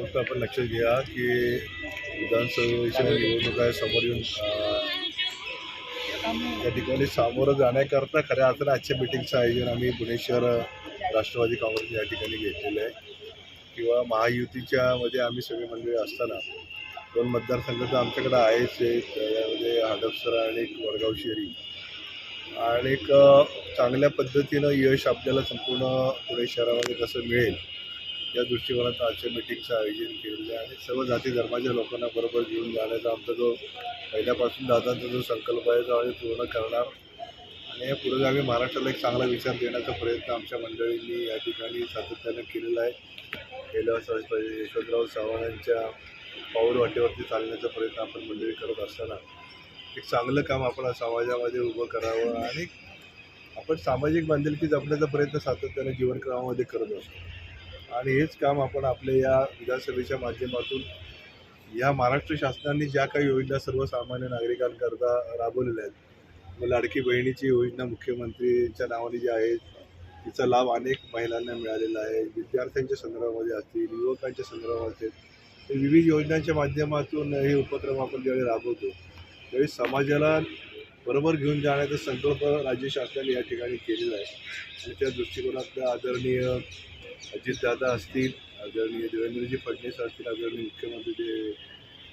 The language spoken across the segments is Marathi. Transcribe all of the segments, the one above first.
गोष्ट आपण लक्षात घ्या की विधानसभेच्या निवडणुका समोर येऊन त्या ठिकाणी सामोरं जाण्याकरता खऱ्या अर्थानं आजच्या मिटिंगचं आयोजन आम्ही पुणे शहर राष्ट्रवादी काँग्रेस या ठिकाणी घेतलेलं आहे. किंवा महायुतीच्या मध्ये आम्ही सगळी मंडळी असताना दोन मतदारसंघ तर आमच्याकडे आहेच त्यामध्ये हडपसर आणि एक वडगाव शहरी. आणि एक चांगल्या पद्धतीनं यश आपल्याला संपूर्ण पुणे शहरामध्ये कसं मिळेल या दृष्टिकोनात आजच्या मिटिंगचं आयोजन केलेलं आहे. आणि सर्व जाती धर्माच्या लोकांना बरोबर घेऊन जाण्याचा आमचा जो पहिल्यापासून दादांचा जो संकल्प आहे तो आम्ही पूर्ण करणार. आणि या पुरोगामी महाराष्ट्राला एक चांगला विचार देण्याचा प्रयत्न आमच्या मंडळींनी या ठिकाणी सातत्यानं केलेला आहे. गेल्या पाहिजे यशवंतराव चव्हाण यांच्या पाऊल वाटेवरती चालण्याचा प्रयत्न आपण मंडळी करत असताना एक चांगलं काम आपण समाजामध्ये उभं करावं आणि आपण सामाजिक बांधिलकी जपण्याचा प्रयत्न सातत्यानं जीवनक्रमामध्ये करत असतो. आणि हेच काम आपण आपल्या या विधानसभेच्या माध्यमातून या महाराष्ट्र शासनाने ज्या काही योजना सर्वसामान्य नागरिकांकरता राबवलेल्या आहेत मग लाडकी बहिणीची योजना मुख्यमंत्रीच्या नावाने जी आहे तिचा लाभ अनेक महिलांना मिळालेला आहे विद्यार्थ्यांच्या संदर्भामध्ये असतील युवकांच्या संदर्भात असतील. तर विविध योजनांच्या माध्यमातून हे उपक्रम आपण ज्यावेळी राबवतो त्यावेळी समाजाला बरोबर घेऊन जाण्याचा संकल्प राज्य शासनाने या ठिकाणी केलेला आहे. आणि त्या दृष्टिकोनातलं आदरणीय अजितदादा असतील आदरणीय देवेंद्रजी फडणवीस असतील आदरणीय मुख्यमंत्री जे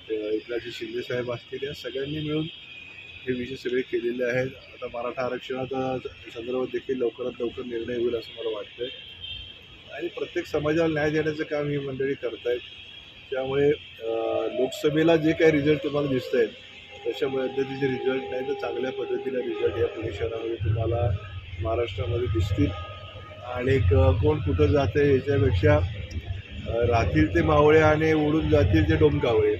ते एकनाथजी शिंदेसाहेब असतील या सगळ्यांनी मिळून हे विषय सगळे केलेले आहेत. आता मराठा आरक्षणाचा संदर्भात देखील लवकरात लवकर निर्णय होईल असं मला वाटतं आणि प्रत्येक समाजाला न्याय देण्याचं काम ही मंडळी करत आहेत त्यामुळे लोकसभेला जे काही रिझल्ट तुम्हाला दिसत आहेत तशा पद्धतीचे रिझल्ट नाही तर चांगल्या पद्धतीने रिझल्ट या पुणे शहरामध्ये तुम्हाला महाराष्ट्रामध्ये दिसतील. आणि कोण कुठं जाते याच्यापेक्षा राहतील ते मावळे आणि उडून जातील ते डोमकावळे.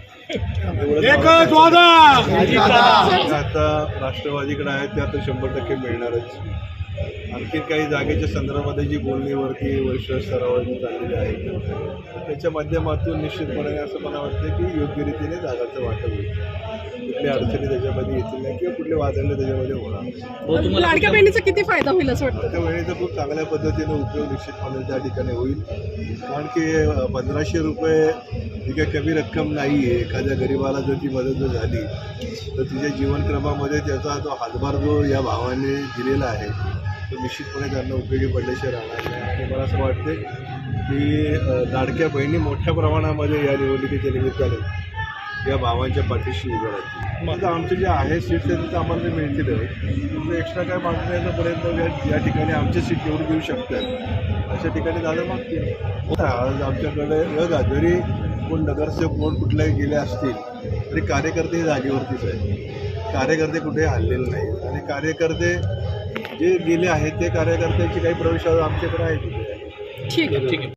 आता राष्ट्रवादीकडे आहेत ते आता शंभर टक्के मिळणारच. आणखी काही जागेच्या संदर्भामध्ये जी बोलणीवरती वरिष्ठ स्तरावरती चाललेली आहे त्याच्या माध्यमातून निश्चितपणे असं मला वाटतं की योग्य रीतीने जागाचं वाटप होईल. कुठल्या अडचणी त्याच्यामध्ये येतील नाही किंवा कुठले वादळ त्याच्यामध्ये होणार लाडक्या बहिणीचा किती फायदा होईल असं वाटतं? त्या वेळेचा खूप चांगल्या पद्धतीने उपयोग निश्चितपणे त्या ठिकाणी होईल. कारण की पंधराशे रुपये ही काही कमी रक्कम नाही आहे एखाद्या गरीबाला जर ती मदत जर झाली तर तिच्या जीवनक्रमामध्ये त्याचा जो हातभार जो या भावाने दिलेला आहे तो निश्चितपणे त्यांना उपयोगी पडल्याशिवाय राहणार नाही. आणि मला असं वाटते की लाडक्या बहिणी मोठ्या प्रमाणामध्ये या निवडणुकीच्या निमित्ताने या भावांच्या पाठीशी उभं राहतील. आता आमचे जे आहे सीट ते तिथं आम्हाला ते मिळतील एक्स्ट्रा काय मागण्याचा प्रयत्न या- या ठिकाणी आमचे सीट निवडून देऊ शकतात. अशा ठिकाणी दादा मागतील. आज आमच्याकडे बघा जरी कोण नगरसेवक कोण कुठल्याही गेले असतील तरी कार्यकर्ते हे जागेवरतीच आहेत. कार्यकर्ते कुठेही हल्लेले नाहीत. आणि कार्यकर्ते जे गेले आहेत ते कार्यकर्त्यांची काही प्रवेश आमच्याकडे आहे तिथे ठीक आहे ठीक आहे.